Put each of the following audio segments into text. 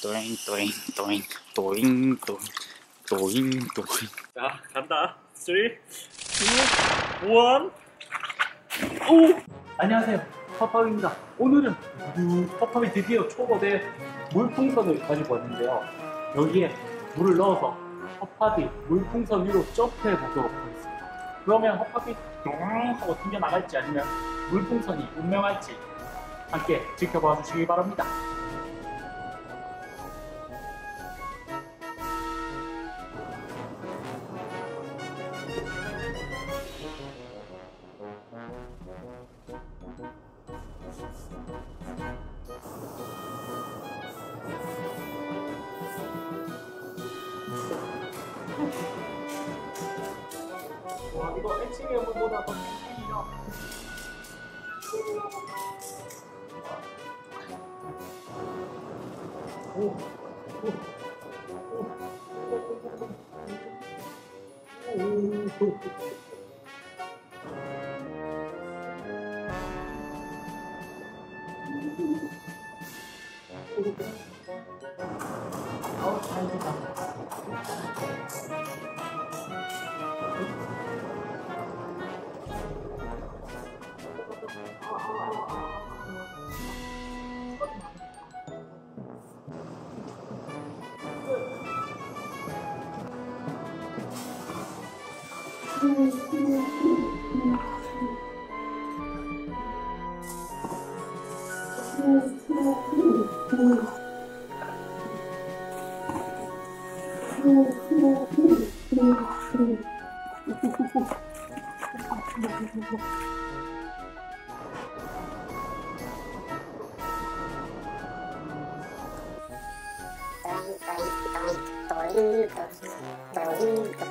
또잉 또잉 또잉 또잉 또잉 또잉 또잉 자, 간다. 3, 2, 1. 오! 안녕하세요. 퍼팝입니다. 오늘은 음, 퍼팝이 드디어 초보대 물풍선을 가지고 왔는데요. 여기에 물을 넣어서 퍼팝이 물풍선 위로 점프해 보도록 하겠습니다. 그러면 퍼팝이 똥 하고 튕겨나갈지 아니면 물풍선이 운명할지 함께 지켜봐 주시기 바랍니다. 와, 이거 애칭의 물보다 더 팽팽이야. 오, 오, 오, 오, 오. 아우, 잘 됐다. ドリンドリンドリンドリン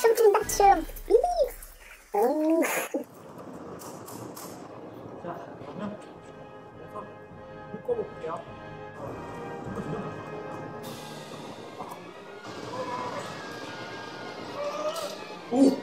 춤춘다 춤 우. 자, 그러면 그래서 묶어볼게요. 오!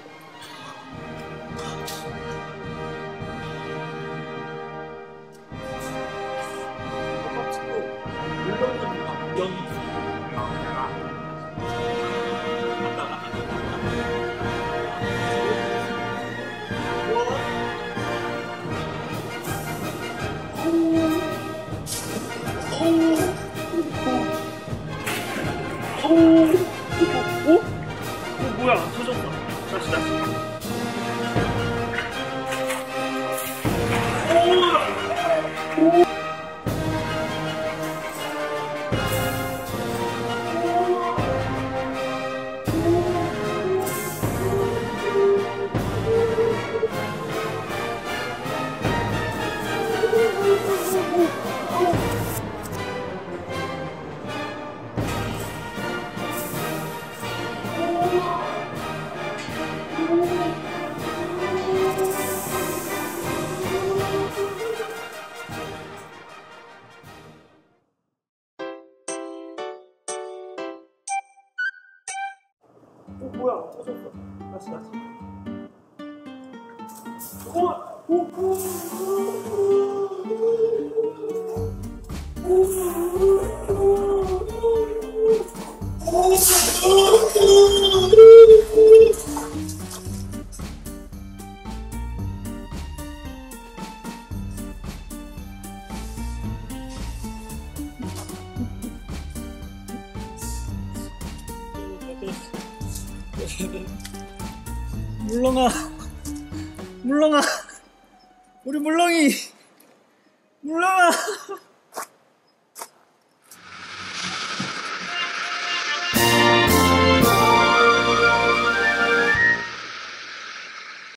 다 오, 뭐야? 터졌어. 다시, 다시. 오! 오! 오! 물렁아, 물렁아, 우리 물렁이, 물렁아.